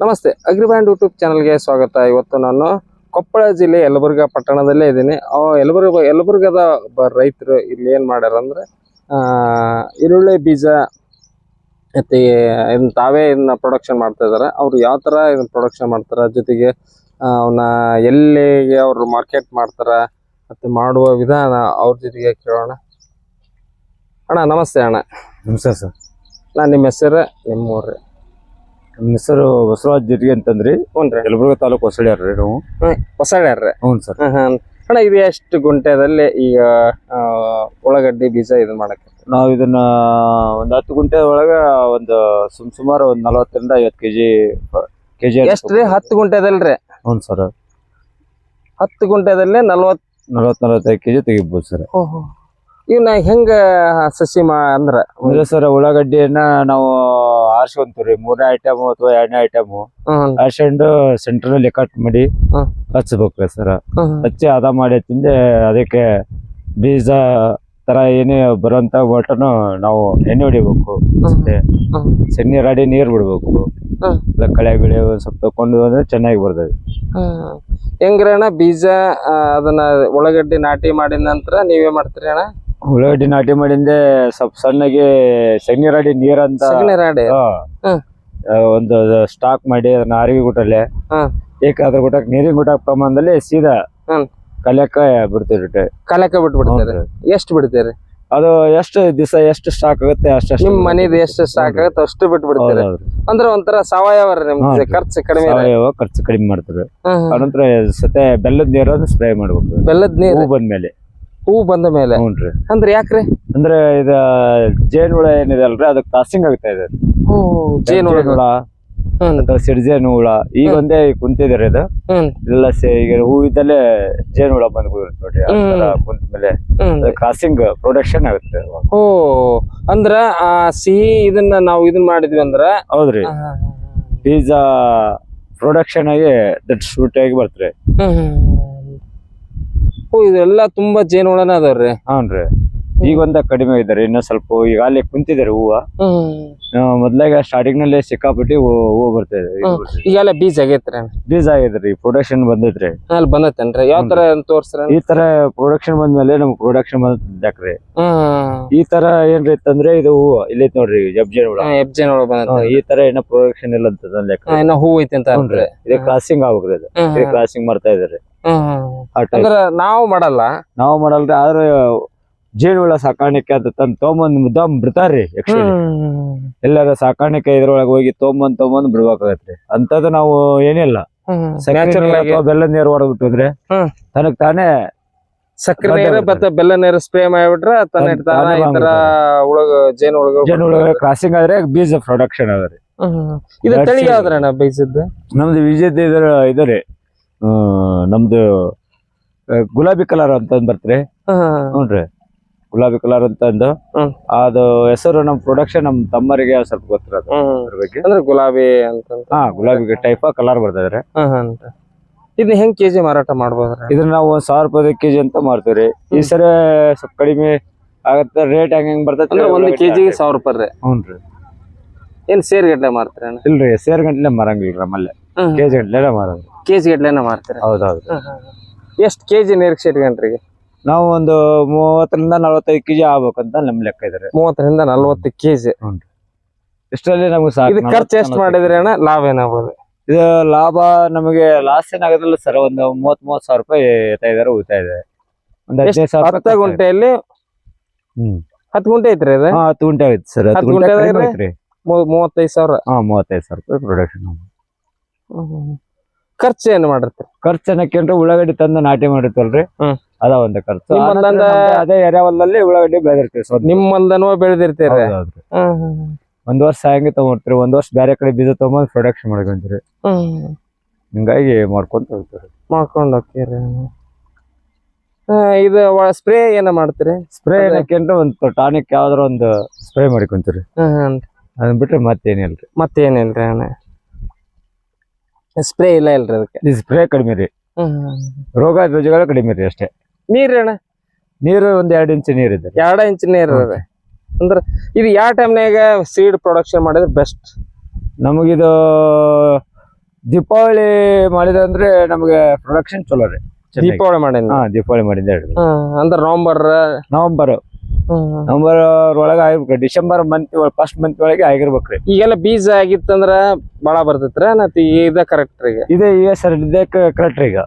ನಮಸ್ತೆ ಅಗ್ರಿಬ್ಯಾಂಡ್ ಯೂಟ್ಯೂಬ್ ಚಾನಲ್ಗೆ ಸ್ವಾಗತ. ಇವತ್ತು ನಾನು ಕೊಪ್ಪಳ ಜಿಲ್ಲೆ ಯಲಬುರ್ಗಾ ಪಟ್ಟಣದಲ್ಲೇ ಇದ್ದೀನಿ. ಆ ಯಲಬುರ್ಗ ಯಲಬುರ್ಗದ ರೈತರು ಇಲ್ಲಿ ಏನು ಮಾಡ್ಯಾರ ಅಂದರೆ ಈರುಳ್ಳಿ ಬೀಜ ಮತ್ತು ಇದನ್ನ ತಾವೇ ಇದನ್ನ ಪ್ರೊಡಕ್ಷನ್ ಮಾಡ್ತಾ ಇದ್ದಾರೆ. ಅವರು ಯಾವ ಥರ ಇದನ್ನ ಪ್ರೊಡಕ್ಷನ್ ಮಾಡ್ತಾರೆ ಜೊತೆಗೆ ಅವನ್ನ ಎಲ್ಲಿಗೆ ಅವರು ಮಾರ್ಕೆಟ್ ಮಾಡ್ತಾರೆ ಮತ್ತು ಮಾಡುವ ವಿಧಾನ ಅವ್ರ ಜೊತೆಗೆ ಕೇಳೋಣ. ಅಣ್ಣ ನಮಸ್ತೆ ಅಣ್ಣ. ನಮಸ್ತೆ ಸರ್. ನಾನು ನಿಮ್ಮ ಹೆಸರು ನಿಮ್ಮ ಊರು. ನಮ್ಮ ಹೆಸರು ಬಸವರಾಜ್ ಜಿರ್ಗಿ ಅಂತಂದ್ರಿ. ಹ್ಞೂ ರೀ. ಯಲಬುರ್ಗ ತಾಲೂಕು ಹೊಸಳ್ಯಾರ್ರಿ ನಾವು. ಹೊಸಳ್ಯಾರ್ರಿ. ಹ್ಞೂ ಸರ್. ಹ್ಮ್. ಅಣ್ಣ ಇದು ಎಷ್ಟು ಗುಂಟೆದಲ್ಲಿ ಈಗ ಆ, ಉಳ್ಳಾಗಡ್ಡಿ ಬೀಜ ಇದು ಮಾಡಕ್ಕೆ? ನಾವು ಇದನ್ನ ಒಂದು ಹತ್ತು ಗುಂಟೆ ಒಳಗ ಒಂದು ಸುಮ್ ಸುಮಾರು ಒಂದು ನಲವತ್ತರಿಂದ ಐವತ್ತು ಕೆಜಿ ಕೆಜಿ ರೀ ಹತ್ತು ಗುಂಟೆದಲ್ರಿ? ಹ್ಞೂ ಸರ್. ಹತ್ತು ಗುಂಟೆದಲ್ಲೇ ನಲ್ವತ್ ನಲವತ್ತು ನಲವತ್ತೈದು ಕೆಜಿ ತೆಗಿಬೋದು ಸರ್. ಇವನ್ನ ಹೆಂಗ ಸಸಿ ಮಾ ಅಂದ್ರ? ಅಂದ್ರೆ ಸರ್ ಉಳ್ಳಾಗಡ್ಡಿಯನ್ನ ನಾವು ಆರ್ಸ್ಕೊಂತೀವ್ರಿ. ಮೂರನೇ ಐಟಮ್ ಅಥವಾ ಎರಡನೇ ಐಟಮ್ ಆರ್ಸ್ಕೊಂಡು ಸೆಂಟ್ರಲ್ಲಿ ಕಟ್ ಮಾಡಿ ಹಚ್ಬೇಕ್ರಿ ಹಚ್ಬೇಕು ಸರ್ ಹಚ್ಚಿ ಅದ ಮಾಡಿ ತಿಂದೆ ಅದಕ್ಕೆ ಬೀಜ ತರ ಏನೇ ಬರುವಂತ ಒಟ್ಟನು ನಾವು ಎಣ್ಣೆ ಹೊಡಿಬೇಕು. ಸೆಣ್ಣಿ ರಾಡಿ ನೀರ್ ಬಿಡ್ಬೇಕು. ಇಲ್ಲ ಕಳೆ ಬೆಳೆ ಸ್ವಲ್ಪ ತಕೊಂಡು ಅಂದ್ರೆ ಚೆನ್ನಾಗಿ ಬರ್ತದೆ. ಹೆಂಗ್ರಣ್ಣ ಬೀಜ ಅದನ್ನ ಉಳ್ಳಾಗಡ್ಡಿ ನಾಟಿ ಮಾಡಿದ ನಂತರ ನೀವೇ ಮಾಡ್ತೀರಿ ಅಣ್ಣ? ಉಳ್ಳಾಗಡ್ಡಿ ನಾಟಿ ಮಾಡಿಂದೆ ಸ್ವಲ್ಪ ಸಣ್ಣಗೆ ಸೆಣ್ಣಿ ರಾಡಿ ನೀರ್ ಅಂತ ಸಗಣಿ ರಾಡಿ ಆ, ಒಂದು ಸ್ಟಾಕ್ ಮಾಡಿ ಅದನ್ನ ಅರಿವಿ ಗುಟ್ಟಲ್ಲಿ. ಅದ್ರ ಗುಟ್ಟಕ್ ನೀರಿನ ಗುಟ್ಟಕ್ ಪ್ರಮಾಣದಲ್ಲಿ ಸೀದಾ ಕಲೆಕ್ಕ ಬಿಡ್ತೀರಿ ಕಲೆಕ್ಕ ಬಿಟ್ಟು ಬಿಟ್ಬಿಡ್ತೀರಿ? ಎಷ್ಟು ಬಿಡ್ತೀರಿ? ಅದು ಎಷ್ಟು ದಿವಸ ಎಷ್ಟು ಸ್ಟಾಕ್ ಆಗುತ್ತೆ ಅಷ್ಟು ನಿಮ್ ಮನೇದು ಎಷ್ಟು ಆಗುತ್ತೆ ಅಷ್ಟು ಬಿಟ್ಟು ಬಿಡ್ತೀರಿ ಅಂದ್ರೆ ಒಂಥರ ಸಾವಯವ ಖರ್ಚು ಕಡಿಮೆ ಸಾವಯವ ಖರ್ಚು ಕಡಿಮೆ ಮಾಡ್ತಾರೆ. ಅನಂತರ ಸತೆ ಬೆಲ್ಲದ ನೀರನ್ನು ಸ್ಪ್ರೇ ಮಾಡ್ಬೇಕು. ಬೆಲ್ಲದ ನೀರು? ಬಂದ್ಮೇಲೆ. ಹೂ ಬಂದ ಮೇಲೆ. ಹ್ಞೂನ್ರಿ ಅಂದ್ರೆ ಯಾಕ್ರಿ? ಅಂದ್ರೆ ಇದ ಜೇನ್ ಹುಳ ಏನಿದೆ ಅಲ್ರಿ ಅದಕ್ಕೆ ಕಾಸಿಂಗ್ ಆಗ್ತಾ ಇದೆ. ಹೂ ಜೇನು ಹುಳ ಹ್ಮ್ ಅಥವಾ ಸಿಡಿಜೇನು ಹುಳ ಈಗ ಒಂದೇ ಕುಂತಿದಾರೆ ಇದು. ಹ್ಮ್ ಎಲ್ಲ ಸೇ ಈಗ ಹೂವಿದ್ದಲ್ಲೇ ಜೇನು ಹುಳ ಬಂದ್ ಕೂರುತ್ತೆ ನೋಡ್ರಿ ಆ ಕುಂತ ಮೇಲೆ. ಕಾಸಿಂಗ್ ಕ್ರಾಸಿಂಗ್ ಪ್ರೊಡಕ್ಷನ್ ಆಗುತ್ತೆ ಅವಾಗ. ಓ ಅಂದ್ರ ಆ ಸಿಹಿ ಇದನ್ನ ನಾವು ಇದನ್ ಮಾಡಿದ್ವಿ ಅಂದ್ರ? ಹೌದ್ರಿ ಬೀಜ ಪ್ರೊಡಕ್ಷನ್ ಆಗಿ ದಟ್ ಶೂಟ್ ಆಗಿ ಬರ್ತಾರೆ ಓ ಇದೆಲ್ಲ ತುಂಬಾ ಜೇನುಹುಳನ ಅದಾವ್ರಿ. ಹಾನ್ರಿ. ಈಗ ಒಂದ ಕಡಿಮೆ ಇದಾರೆ ಇನ್ನ ಸ್ವಲ್ಪ ಈಗ ಅಲ್ಲಿ ಕುಂತಿದಾರೆ ಹೂವ. ಮೊದ್ಲಾಗ ಸ್ಟಾರ್ಟಿಂಗ್ನಲ್ಲಿ ಸಿಕ್ಕಾಪಟ್ಟಿ ಹೂವು ಬರ್ತಾ ಇದೆ. ಈಗೆಲ್ಲ ಬೀಜ ಆಗೈತ್ರಿ. ಬೀಜ ಆಗಿದ್ರಿ ಪ್ರೊಡಕ್ಷನ್ ಬಂದೈತ್ರಿ. ಅಲ್ಲಿ ಬಂದತ್ತೇನ್ರಿ ಯಾವ ತರ ತೋರ್ಸ್ರ? ಈ ತರ ಪ್ರೊಡಕ್ಷನ್ ಬಂದ್ಮೇಲೆ ನಮ್ಗೆ ಪ್ರೊಡಕ್ಷನ್ ಬಂದ್ರಿ ಈ ತರ ಏನ್ರಿ ಇತ್ತಂದ್ರೆ ಇದು ಹೂವು ಇಲ್ಲಿ ನೋಡ್ರಿ ಎಬ್ಜೆನ್ ಹುಳ. ಬಂದತ್ತ ಈ ತರ ಏನೋ ಪ್ರೊಡಕ್ಷನ್ ಇಲ್ಲ ಅಂತ ಲೆಕ್ಕ. ಇನ್ನ ಹೂ ಐತಿ ಅಂತ ಹ್ಞೂನ್ರಿ. ಅನ್ರಿ ಇದು ಕ್ರಾಸಿಂಗ್ ಆಗ್ಬೇಕ್ರಿ ಇದು ಕ್ರಾಸಿಂಗ್ ಮಾಡ್ತಾ ಇದಾರೆ. ಅಂದ್ರ ನಾವು ಮಾಡಲ್ಲ. ನಾವು ಮಾಡಲ್ರಿ ಆದ್ರೆ ಜೇನುಹುಳ ಸಾಕಾಣಿಕೆ ಅಂತ ತಂದ್ ತೊಗೊಂಬಂದ್ ಮುದ್ದಾಮ್ ಬಿಡ್ತಾರ್ರಿ ಎಲ್ಲಾರ ಸಾಕಾಣಿಕೆ ಇದ್ರೊಳಗೆ ಹೋಗಿ ತೊಗೊಂಬಂದ್ ತೊಗೊಂಬಂದ್ ಬಿಡ್ಬೇಕಾಗತ್ರಿ ಅಂತದ್ ನಾವು ಏನಿಲ್ಲ. ನ್ಯಾಚುರಲ್ ನೀರು ಹೊಡೆದ್ಬಿಟ್ಟಿದ್ರೆ. ತನಗ್ ತಾನೇ ಸಕ್ಕರೆ ನೀರು. ಮತ್ತೆ ಬೆಲ್ಲ ನೀರು ಸ್ಪ್ರೇ ಮಾಡಿಬಿಟ್ರ ತನ್ನ ಈ ತರ ಜೇನು ಒಳಗ ಕ್ರಾಸಿಂಗ್ ಆದ್ರೆ ಬೀಜ ಪ್ರೊಡಕ್ಷನ್ ಇದು ತಳಿ. ಯಾವ್ದ್ರಣ್ಣ ಬೀಜದ್ದು? ನಮ್ದು ವಿಜಯ್ ಇದ್ರ ಇದರಿ. ನಮ್ದು ಗುಲಾಬಿ ಕಲರ್ ಅಂತ ಬರ್ತ್ರಿ ನೋಡ್ರಿ ಗುಲಾಬಿ ಕಲರ್ ಅಂತಂದು ಅಂದು ಅದು ಹೆಸರು ನಮ್ ಪ್ರೊಡಕ್ಷನ್ ನಮ್ ತಮ್ಮರಿಗೆ ಸ್ವಲ್ಪ ಗೊತ್ತಿರೋದು ಅದ್ರ ಬಗ್ಗೆ. ಅಂದ್ರೆ ಗುಲಾಬಿ ಅಂತ ಹಾ ಗುಲಾಬಿ ಟೈಪ್ ಕಲರ್ ಬರ್ತದ್ರಿ ಇದನ್ನ ಹೆಂಗ್ ಕೆಜಿ ಮಾರಾಟ ಮಾಡ್ಬೋದ್ರಿ? ಇದನ್ನ ನಾವು ಒಂದ್ ಸಾವಿರ ರೂಪಾಯಿ ಕೆಜಿ ಅಂತ ಮಾಡ್ತೀವ್ರಿ ಈ ಸರ ಸ್ವಲ್ಪ ಕಡಿಮೆ ಆಗತ್ತೆ ರೇಟ್ ಹೆಂಗ್ ಹೆಂಗ್ ಬರ್ತೈತಿ ಒಂದ್ ಕೆಜಿಗೆ ಸಾವಿರ ರೂಪಾಯಿ ರೀ ಹ್ಞೂನ್ರಿ. ಏನ್ ಸೇರ್ ಮಾರ್ತೀರಿ ಅಣ್ಣ ಇಲ್ರಿ ಸೇರ್ ಗಂಟ್ಲೆ ಮಾರಂಗಿಲ್ರಿ ನಮ್ಮಲ್ಲಿ. ಕೆಜಿ ಗಂಟ್ಲೆ ಮಾರೋದು. ಕೆಜಿ ಗಟ್ಲೆನ ಮಾರ್ತೀರಿ? ಹೌದೌದು. ಎಷ್ಟು ಕೆಜಿ ನಿರೀಕ್ಷೆ ಇಟ್ಕೊಂಡ್ರಿ ನಾವು ಒಂದು ಮೂವತ್ತರಿಂದ ನಲವತ್ತೈದು ಕೆಜಿ ಆಗ್ಬೇಕಂತ ನಮ್ ಲೆಕ್ಕ ಇದ್ರೆ. ಮೂವತ್ತರಿಂದ ನಲ್ವತ್ತು ಕೆಜಿ. ಇಷ್ಟರಲ್ಲಿ ನಮ್ಗೆ ಸಾಕು. ಇದು ಖರ್ಚು ಎಷ್ಟ್ ಮಾಡಿದ್ರೆ ಅಣ್ಣ? ಲಾಭ ಏನಾಗ್ಬೋದು? ಇದು ಲಾಭ ನಮಗೆ ಲಾಸ್ ಏನಾಗೋದಿಲ್ಲ ಸರ್ ಒಂದು ಮೂವತ್ ಮೂವತ್ ಸಾವಿರ ರೂಪಾಯಿ ಎತ್ತಾ ಇದಾರೆ ಉಳಿತಾ ಇದೆ. ಒಂದ್ ಹದಿನೈದು ಸಾವಿರ ಹತ್ತ ಗುಂಟೆಯಲ್ಲಿ ಹ್ಮ್. ಹತ್ತು ಗುಂಟೆ ಐತ್ರಿ ಹಾ ಹತ್ತು ಗುಂಟೆ ಆಯ್ತು ಸರ್ ಹತ್ತು ಗುಂಟೆ? ಮೂವತ್ತೈದು ಸಾವಿರ? ಹಾ ಮೂವತ್ತೈದು ಸಾವಿರ ರೂಪಾಯಿ ಪ್ರೊಡಕ್ಷನ್ ಖರ್ಚು ಏನು ಮಾಡಿರ್ತೀರಿ ಖರ್ಚು ಏನಕ್ಕೆ ಉಳ್ಳಾಗಡ್ಡಿ ತಂದು ನಾಟಿ ಮಾಡಿರ್ತಲ್ರಿ ಹ್ಮ್. ಅದ ಒಂದು ಖರ್ಚು. ಆನಂತರ ನಮ್ದು ಅದೇ ಎರೆಹೊಲದಲ್ಲಿ ಉಳ್ಳಾಗಡ್ಡಿ ಬೆಳೆದಿರ್ತೀವಿ ಸ್ವಂತ. ನಿಮ್ಮ ಹೊಲ್ದನೂ ಬೆಳೆದಿರ್ತೀರಿ. ಹೌದೌದ್ರಿ. ಒಂದ್ ವರ್ಷ ಹಂಗೆ ತಗೊಂಡ್ರಿ? ಒಂದ್ ವರ್ಷ ಬೇರೆ ಕಡೆ ಬೀಜ ತಗೊಂಡ್ ಪ್ರೊಡಕ್ಷನ್ ಮಾಡ್ಕೊಂತೀರಿ. ಹಿಂಗಾಗಿ ಮಾಡ್ಕೊಂತ ಹೋಗ್ತೀರಿ ಮಾಡ್ಕೊಂಡು ಹೋಗ್ತೀರಿ. ಆ, ಇದು ಸ್ಪ್ರೇ ಏನ ಮಾಡ್ತೀರಿ? ಸ್ಪ್ರೇ ಅಂದ್ರೆ ಒಂದು ಟಾನಿಕ್ ಯಾವ್ದಾರ ಒಂದು ಸ್ಪ್ರೇ ಮಾಡ್ಕೊಂತೀರಿ. ಅದನ್ನ ಬಿಟ್ರೆ ಮತ್ತೇನಿಲ್ರಿ. ಮತ್ತೇನಿಲ್ರಿ ಅಣ್ಣ. ಸ್ಪ್ರೇ ಇಲ್ಲ ಇಲ್ರಿ ಅದಕ್ಕೆ? ಈ ಸ್ಪ್ರೇ ಕಡಿಮೆ ರೀ. ರೋಗ ರುಜಿಗಳು ಕಡಿಮೆ ರೀ ಅಷ್ಟೇ. ನೀರ್ ಅಣ್ಣ ನೀರು ಒಂದ್ ಎರಡು ಇಂಚ್ ನೀರ್ ಇದೆ ಎರಡ ಇಂಚ್ ನೀರ್ ಅದ ಅಂದ್ರೆ ಇದು ಯಾವ ಟೈಮ್ನಾಗ ಸೀಡ್ ಪ್ರೊಡಕ್ಷನ್ ಮಾಡಿದ್ರೆ ಬೆಸ್ಟ್ ನಮಗಿದು ದೀಪಾವಳಿ ಮಾಡಿದಂದ್ರೆ ನಮಗೆ ಪ್ರೊಡಕ್ಷನ್ ಚಲೋ ರೀ. ಚೆನ್ನಾಗಿ. ದೀಪಾವಳಿ ಮಾಡಿದ್ರೆ ಹಾ ದೀಪಾವಳಿ ಅಂದ್ರೆ ನವೆಂಬರ್ ನವೆಂಬರ್ ನವೆಂಬರ್ ಒಳಗ ಆಗಿರ್ಬೇಕು. ಡಿಸೆಂಬರ್ ಮಂತ್ ಫಸ್ಟ್ ಮಂತ್ ಒಳಗೆ ಆಗಿರ್ಬೇಕ್ರಿ. ಈಗೆಲ್ಲ ಬೀಜ ಆಗಿತ್ತಂದ್ರ ಬಾಳ ಬರ್ತೈತ್ರ ಮತ್ತೆ ಇದ ಕರೆಕ್ಟ್ ಈಗ. ಇದೆ ಈಗ ಸರ್ ಇದೇ ಕರೆಕ್ಟ್ ಈಗ.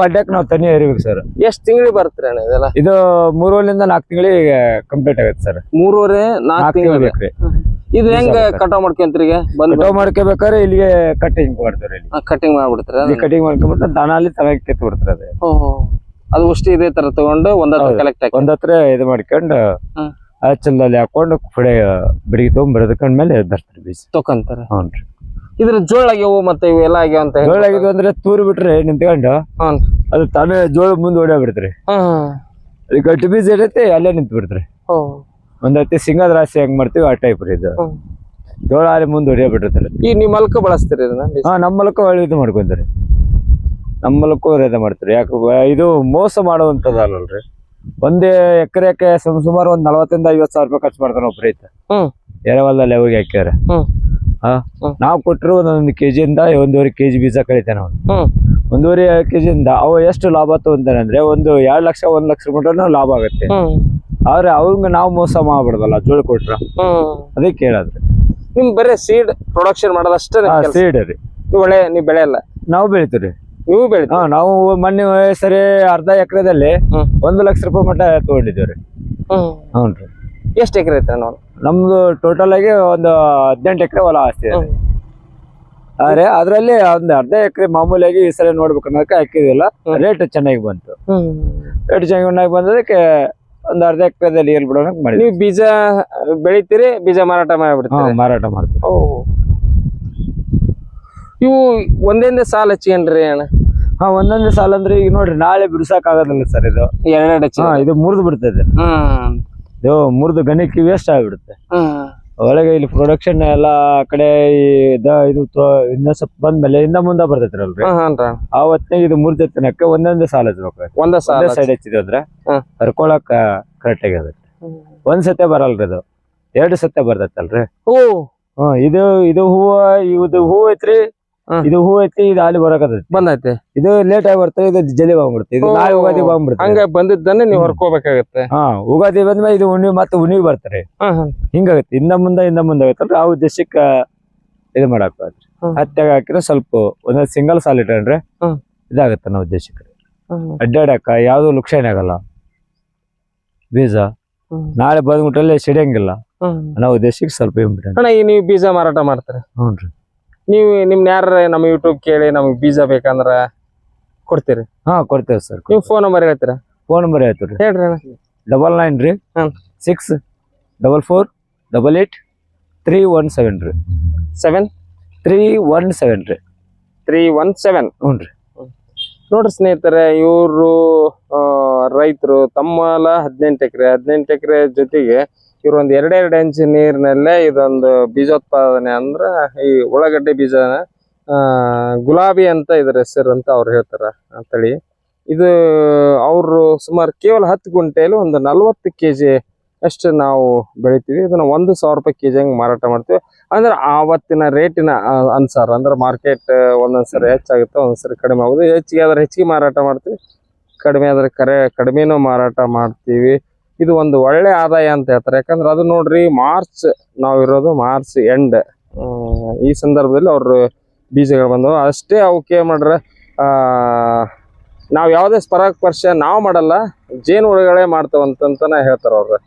ಪಡ್ಯಕ್ ಯುಗಾದಿ ನಾವು ತನಿ ಹರಿಬೇಕು ಸರ್ ಎಷ್ಟ್ ತಿಂಗಳಿಗೆ ಬರ್ತೀರ ಇದೆಲ್ಲ? ಇದು ಮೂರುವರೆಯಿಂದ ನಾಲ್ಕು ತಿಂಗಳಿಗೆ ಕಂಪ್ಲೀಟ್ ಆಗತ್ತೆ ಸರ್ ಮೂರುವರೆ ನಾಲ್ಕು ತಿಂಗಳು ತಿಂಗಳು ಬೇಕ್ರಿ. ಇದು ಹೆಂಗ? ಕಟಾವ್ ಮಾಡ್ಕೊಂತೀರಿ ಕಟಾವ್ ಮಾಡ್ಕೋಬೇಕಾದ್ರೆ ಇಲ್ಲಿಗೆ ಕಟಿಂಗ್ ಮಾಡ್ತಾರೆ ಕಟಿಂಗ್ ಮಾಡ್ಬಿಡ್ತಾರೆ? ಕಟಿಂಗ್ ಮಾಡ್ಕೊಂಡ್ಬಿಟ್ಟು ದನ ಅಲ್ಲಿ ತನಕ ಕಿತ್ತು ಬಿಡ್ತಾರೆ ಅದು ಅದು ಉಷ್ಟಿ ಇದೇ ತರ ತಗೊಂಡು ಒಂದ್ ಹೌದು. ಕಲೆಕ್ಟ್ ಆಗಿ ಒಂದತ್ರ ಇದು ಮಾಡ್ಕೊಂಡು ಆ ಚಲ್ಲಲ್ಲಿ ಹಾಕೊಂಡು ಫುಡೆ ಬಿಡಿಗೆ ತಗೊಂಡ್ ಮೇಲೆ ಬರ್ತಾರೆ ಬೀಜ ತೊಕೊಂತಾರ. ಹ್ಞೂ ಇದ್ರ ಜೋಳ ಆಗ್ಯಾವು ಮತ್ತೆ ಇವೆಲ್ಲ ಆಗ್ಯಾವ ಅಂತ ಜೋಳ ಆಗಿದ್ವು ಅಂದ್ರೆ ತೂರ್ ಬಿಟ್ರೆ ನಿಂತ್ಕೊಂಡು. ಅದು ತಾನೇ ಜೋಳ ಮುಂದೆ ಓಡೇ ಬಿಡ್ತಾರೆ. ಅದು ಗಟ್ಟಿ ಬೀಜ ಇರುತ್ತೆ ಅಲ್ಲೇ ನಿಂತು ಬಿಡ್ತಾರೆ. ಒಂದ್ ಹತ್ತಿ ಸಿಂಗದ ರಾಶಿ ಹೆಂಗ್ ಮಾಡ್ತೀವಿ ಆ ಟೈಪ್ ರೀ ಇದು. ಜೋಳ ಅಲ್ಲಿ ಮುಂದೆ ಹೊಡಿಯೋ ಬಿಟ್ಟಿರ್ತಾರೆ ಈ ನಿಮ್ಮ ಮಲ್ಕ ಬಳಸ್ತೀರಿ ಹಾ ನಮ್ಮ ಮಲ್ಕ ಒಳ್ಳೆ ಇದು ಮಾಡ್ಕೊಂತಾರೆ. ನಮ್ಮ ಮೂಲಕ ರೈತ ಮಾಡ್ತಾರೆ. ಯಾಕೆ ಇದು ಮೋಸ ಮಾಡುವಂತದಲ್ರಿ ಒಂದೇ ಎಕರೆಕ್ಕೆ ಸುಮಾರು ಒಂದ್ ನಲವತ್ತರಿಂದ ಐವತ್ತು ಸಾವಿರ ರೂಪಾಯಿ ಖರ್ಚು ಮಾಡ್ತಾನೆ ಒಬ್ಬ ರೈತ. ಹ್ಮ್. ಹೋಗಿ ಹಾಕ್ಯಾರ. ನಾವು ಕೊಟ್ಟರು ಒಂದೊಂದು ಕೆಜಿಯಿಂದ ಒಂದೂವರೆ ಕೆಜಿ ಬೀಜ ಕಳಿತಾನೆ ಅವನು. ಒಂದೂವರೆ ಕೆಜಿಯಿಂದ ಅವ ಎಷ್ಟು ಲಾಭ ತಗೊಂತಾನೆ ಅಂದ್ರೆ ಒಂದು ಎರಡ್ ಲಕ್ಷ ಒಂದ್ ಲಕ್ಷ ಮಟನು ಲಾಭ ಆಗುತ್ತೆ. ಆದ್ರೆ ಅವ್ರಿಗೆ ನಾವು ಮೋಸ ಮಾಡ್ಬಾರ್ದಲ್ಲ ಜೋಳ ಕೊಟ್ರ. ಅದೇ ಅದಕ್ಕೆ ಕೇಳದ್ರಿ ನಿಮ್ ಬರೀ ಸೀಡ್ ಪ್ರೊಡಕ್ಷನ್ ಮಾಡೋದಷ್ಟೇ. ಸೀಡ್ ರೀ. ಒಳ್ಳೆ ನೀವ್ ಬೆಳೆಯಲ್ಲ? ನಾವು ಬೆಳಿತೀವಿ ಹಾ ನಾವು ಮೊನ್ನೆ ಸರಿ ಅರ್ಧ ಎಕರೆದಲ್ಲಿ. ಒಂದು ಲಕ್ಷ ರೂಪಾಯಿ ಮಟ್ಟ ತಗೊಂಡಿದ್ದೀವಿ ರೀ. ಎಷ್ಟು ಎಕರೆ ಐತೆ ನಾವು ನಮ್ದು ಟೋಟಲ್ ಆಗಿ ಒಂದು ಹದಿನೆಂಟು ಎಕರೆ ಹೊಲ ಆಸ್ತಿ ಆದ್ರೆ ಅದರಲ್ಲಿ ಒಂದು ಅರ್ಧ ಎಕರೆ ಮಾಮೂಲಿಯಾಗಿ ಈ ಸಲ ನೋಡ್ಬೇಕು ಅನ್ನೋದಕ್ಕೆ ಹಾಕಿದಿಲ್ಲ ರೇಟ್ ಚೆನ್ನಾಗಿ ಬಂತು. ರೇಟ್ ಚೆನ್ನಾಗಿ ಬಂದದಕ್ಕೆ ಒಂದು ಅರ್ಧ ಎಕರೆದಲ್ಲಿ ಏನ್ ಬಿಡೋಣ ಮಾಡಿ ನೀವು ಬೀಜ ಬೆಳಿತೀರಿ ಬೀಜ ಮಾರಾಟ ಮಾಡ್ಬಿಡ್ತೀವಿ ಮಾರಾಟ ಮಾಡ್ತೀವಿ. ಇವು ಒಂದೊಂದೇ ಸಾಲ ಹಚ್ಕೊಂಡ್ರಿ ಅಣ್ಣ? ಹಾ ಒಂದೊಂದೇ ಸಾಲ ಅಂದ್ರೆ ಈಗ ನೋಡ್ರಿ ನಾಳೆ ಬಿಡ್ಸಕ್ ಆಗೋದಿಲ್ಲ ಸರ್ ಇದು. ಎರಡೆರಡು ಹಚ್ಚಿ ಹಾ ಇದು ಮುರಿದು ಬಿಡ್ತದೆ ಹ್ಮ್. ಇದು ಮುರಿದು ಗಣಕ್ಕೆ ವೇಸ್ಟ್ ಆಗ್ಬಿಡುತ್ತೆ. ಹ್ಮ್. ಒಳಗೆ ಇಲ್ಲಿ ಪ್ರೊಡಕ್ಷನ್ ಎಲ್ಲ ಕಡೆ ಈ ಇದ- ಇದು ತೊ- ಇನ್ನೊಂದ್ ಸ್ವಲ್ಪ ಬಂದ್ಮೇಲೆ ಇಂದ ಮುಂದೆ ಬರ್ತೈತ್ರಲ್ರಿ. ಅಲ್ರಿ ಇದು ಮುರಿದೆತ್ತನಕ್ಕೆ ಒಂದೊಂದೇ ಸಾಲ ಹಚ್ಬೇಕು ಒಂದ ಸಾಲ ಒಂದೇ ಸೈಡ್ ಹಚ್ಚಿದ್ವಿ ಅಂದ್ರೆ. ಹರ್ಕೊಳಕ್ ಕರೆಕ್ಟ್ ಆಗಿ ಅದಕ್ಕೆ ಒಂದ್ ಸತೆ ಬರಲ್ರಿ ಇದು. ಎರಡು ಸತೆ ಬರ್ತೈತಲ್ರಿ. ಓ ಹ್ಮ್ ಇದು ಇದು ಹೂವ ಇದು ಹೂವ ಐತ್ರಿ. ಇದು ಹೂ ಐತಿ ಇದು ಅಲ್ಲಿ ಬರಕತ್ತೈತಿ. ಬಂದೈತೆ. ಇದು ಲೇಟ್ ಆಗಿ ಬರ್ತದೆ ಇದು ಜಲ್ದಿ ಬಂದ್ಬಿಡುತ್ತೆ. ಇದು. ನಾಳೆ ಉಗಾದಿ ಬಂದ್ಬಿಡುತ್ತೆ. ಹಂಗ ಬಂದಿದ್ದನ್ನೇ ನೀವು ಹೊರ್ಕೋಬೇಕಾಗತ್ತೆ. ಹಾ ಉಗಾದಿ ಬಂದ್ಮೇಲೆ ಇದು ಉಣ್ಣಿ ಮತ್ತೆ ಉಣ್ಣಿ ಬರ್ತಾರೆ ಹಿಂಗಾಗತ್ತೆ ಇಂದ ಮುಂದೆ ಇಂದ ಮುಂದೆ ಆಗತ್ತಲ್ರಿ ಆ ಉದ್ದೇಶಕ್ಕ ಇದು ಮಾಡಕ್. ಹತ್ಯಾಗ ಹಾಕಿದ್ರೆ ಸ್ವಲ್ಪ ಒಂದ್ ಸಿಂಗಲ್ ಸಾಲ್ ಇಟ್ಕೊಂಡ್ರೆ ಇದಾಗತ್ತ ನಾವು ಉದ್ದೇಶಕ್ಕೆ. ಅಡ್ಡಾಡಕ ಯಾವ್ದು ಲುಕ್ಷಾನೆ ಆಗಲ್ಲ. ಬೀಜ. ನಾಳೆ ಬಂದ್ಬಿಟ್ಟಲ್ಲಿ ಸಿಡಿಯಂಗಿಲ್ಲ. ನಾವು ಉದ್ದೇಶಕ್ಕೆ ಸ್ವಲ್ಪ ಈ ನೀವು ಬೀಜ ಮಾರಾಟ ಮಾಡ್ತಾರೆ? ಹ್ಞೂ ನೀವು ನಿಮ್ನ ಯಾರ ನಮ್ಮ ಯೂಟ್ಯೂಬ್ ಕೇಳಿ ನಮಗೆ ಬೀಜ ಬೇಕಂದ್ರ ಕೊಡ್ತೀರಿ? ಹಾ ಕೊಡ್ತೇವೆ ಸರ್ ನೀವು ಫೋನ್ ನಂಬರ್ ಹೇಳ್ತೀರಾ? ಫೋನ್ ನಂಬರ್ ಹೇಳ್ತೀವಿ ರೀ. ಹೇಳ್ರಿ ಡಬಲ್ ನೈನ್ ರೀ. ಹಾಂ. Six double four double eight three one seven ರೀ. ಸೆವೆನ್ ತ್ರೀ ಒನ್ ಸೆವೆನ್ ರೀ. ತ್ರೀ ಒನ್ ಸೆವೆನ್ ಹ್ಞೂ ರೀ. ನೋಡ್ರಿ ಸ್ನೇಹಿತರೆ ಇವರು ರೈತರು ತಮ್ಮಲ್ಲ ಹದಿನೆಂಟು ಎಕರೆ. ಹದಿನೆಂಟು ಎಕರೆ ಜೊತೆಗೆ ಇವ್ರು ಒಂದ್ ಎರಡೆರಡು ಇಂಚ್ ನೀರಿನಲ್ಲೇ ಇದೊಂದು ಬೀಜೋತ್ಪಾದನೆ ಅಂದ್ರ ಈ ಉಳ್ಳಾಗಡ್ಡಿ ಬೀಜನ ಗುಲಾಬಿ ಅಂತ ಇದ್ರ ಹೆಸರು ಅಂತ ಅವ್ರು ಹೇಳ್ತಾರ ತಳಿ ಇದು ಅವರು ಸುಮಾರು ಕೇವಲ ಹತ್ತು ಗುಂಟೆಯಲ್ಲಿ ಒಂದು ನಲ್ವತ್ತು ಕೆ ಜಿ ಅಷ್ಟು ನಾವು ಬೆಳಿತೀವಿ. ಇದನ್ನ ಒಂದು ಸಾವಿರ ರೂಪಾಯಿ ಕೆ ಜಿ ಹಂಗೆ ಮಾರಾಟ ಮಾಡ್ತೀವಿ. ಅಂದ್ರೆ ಆವತ್ತಿನ ರೇಟಿನ ಅನುಸಾರ ಅಂದ್ರೆ ಮಾರ್ಕೆಟ್ ಒಂದೊಂದ್ಸರಿ ಹೆಚ್ಚಾಗುತ್ತೆ, ಒಂದೊಂದ್ಸರಿ ಕಡಿಮೆ ಆಗುತ್ತೆ. ಹೆಚ್ಚಿಗೆ ಆದ್ರೆ ಹೆಚ್ಚಿಗೆ ಮಾರಾಟ ಮಾಡ್ತೀವಿ. ಕಡಿಮೆ ಆದ್ರೆ ಕರೆ, ಕಡಿಮೆನೂ ಮಾರಾಟ ಮಾಡ್ತೀವಿ. ಇದು ಒಂದು ಒಳ್ಳೆ ಆದಾಯ ಅಂತ ಹೇಳ್ತಾರೆ. ಯಾಕಂದ್ರೆ ಅದು ನೋಡ್ರಿ, ಮಾರ್ಚ್ ನಾವಿರೋದು ಮಾರ್ಚ್ ಎಂಡ್ ಈ ಸಂದರ್ಭದಲ್ಲಿ ಅವರು ಬೀಜಗಳು ಬಂದವು. ಅಷ್ಟೇ ಅವಕ್ಕೆ ಮಾಡ್ರೆ ನಾವು ಯಾವುದೇ ಸ್ಪರಾಗಸ್ಪರ್ಶ ನಾವು ಮಾಡಲ್ಲ, ಜೇನು ಹುಳುಗಳೇ ಅಂತಂತಾನೆ ಹೇಳ್ತಾರೆ ಅವ್ರು.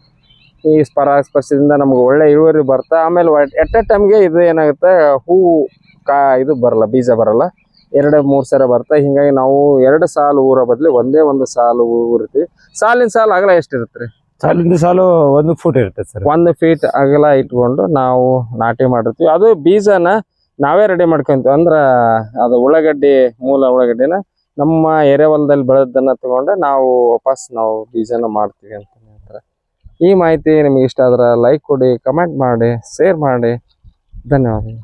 ಈ ಸ್ಪರಾಗಸ್ಪರ್ಶದಿಂದ ನಮ್ಗೆ ಒಳ್ಳೆ ಇಳುವರಿ ಬರ್ತಾ, ಆಮೇಲೆ ಎಟ್ ಎ ಟೈಮ್ಗೆ ಇದು ಏನಾಗುತ್ತೆ, ಹೂವು ಕಾ, ಇದು ಬರಲ್ಲ, ಬೀಜ ಬರಲ್ಲ. ಎರಡು ಮೂರು ಸಲ ಬರ್ತಾ ಹಿಂಗಾಗಿ ನಾವು ಎರಡು ಸಾಲು ಊರ ಬದಲು ಒಂದೇ ಒಂದು ಸಾಲು ಊರ್ತೀವಿ ಸಾಲಿನ ಸಾಲು ಅಗಲ ಎಷ್ಟಿರುತ್ತೆ ರೀ? ಸಾಲಿಂದ ಸಾಲು ಒಂದು ಫೂಟ್ ಇರುತ್ತೆ ಸರ್. ಒಂದು ಫೀಟ್ ಅಗಲ ಇಟ್ಕೊಂಡು ನಾವು ನಾಟಿ ಮಾಡಿರ್ತೀವಿ. ಅದು ಬೀಜನ ನಾವೇ ರೆಡಿ ಮಾಡ್ಕೊಂತೀವಿ. ಅಂದ್ರೆ ಅದು ಉಳ್ಳಾಗಡ್ಡಿ ಮೂಲ ಉಳ್ಳಾಗಡ್ಡಿನ ನಮ್ಮ ಎರೆಹೊಲದಲ್ಲಿ ಬೆಳೆದನ್ನ ತಗೊಂಡು ನಾವು ವಾಪಸ್ ನಾವು ಬೀಜನ ಮಾಡ್ತೀವಿ ಅಂತ ಹೇಳ್ತಾರೆ. ಈ ಮಾಹಿತಿ ನಿಮ್ಗೆ ಇಷ್ಟ ಆದ್ರೆ ಲೈಕ್ ಕೊಡಿ ಕಮೆಂಟ್ ಮಾಡಿ ಶೇರ್ ಮಾಡಿ. ಧನ್ಯವಾದಗಳು.